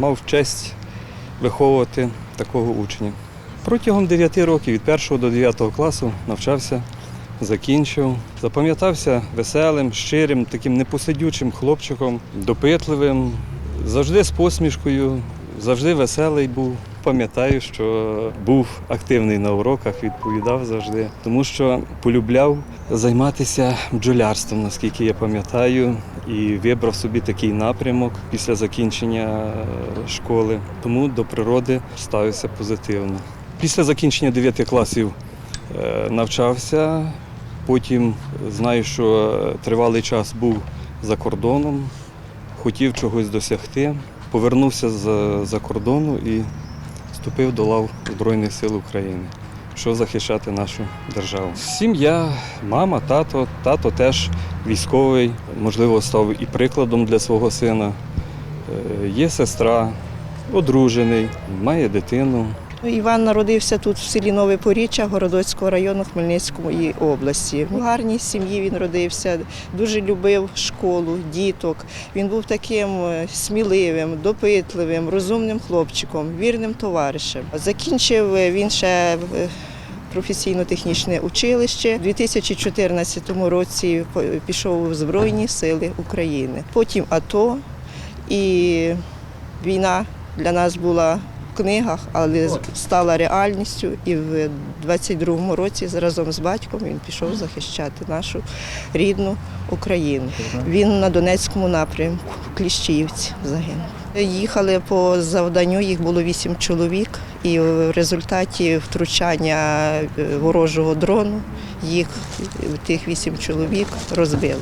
мав честь виховувати такого учня. Протягом 9 років від 1 до 9 класу навчався, закінчив. Запам'ятався веселим, щирим, таким непосидючим хлопчиком, допитливим, завжди з посмішкою, завжди веселий був. Пам'ятаю, що був активний на уроках, відповідав завжди, тому що полюбляв займатися бджолярством, наскільки я пам'ятаю, і вибрав собі такий напрямок після закінчення е, школи. Тому до природи ставився позитивно. Після закінчення 9 класів е, навчався. Потім знаю, що тривалий час був за кордоном, хотів чогось досягти. Повернувся з-за кордону і вступив до лав Збройних сил України, щоб захищати нашу державу. Сім'я, мама, тато, тато теж військовий, можливо, став і прикладом для свого сина. Е, Є сестра, одружений, має дитину. Іван народився тут в селі Нове Поріччя Городоцького району Хмельницької області. В гарній сім'ї він родився, дуже любив школу, діток. Він був таким е, сміливим, допитливим, розумним хлопчиком, вірним товаришем. Закінчив він ще е, професійно-технічне училище. У 2014 році пішов у Збройні Сили України. Потім АТО і війна для нас була книгах, але стала реальністю. І в 22-му році разом з батьком він пішов захищати нашу рідну Україну. Він на Донецькому напрямку в Кліщіївці загинув. Їхали по завданню, їх було вісім чоловік, і в результаті втручання е, ворожого дрону їх, тих вісім чоловік, розбили.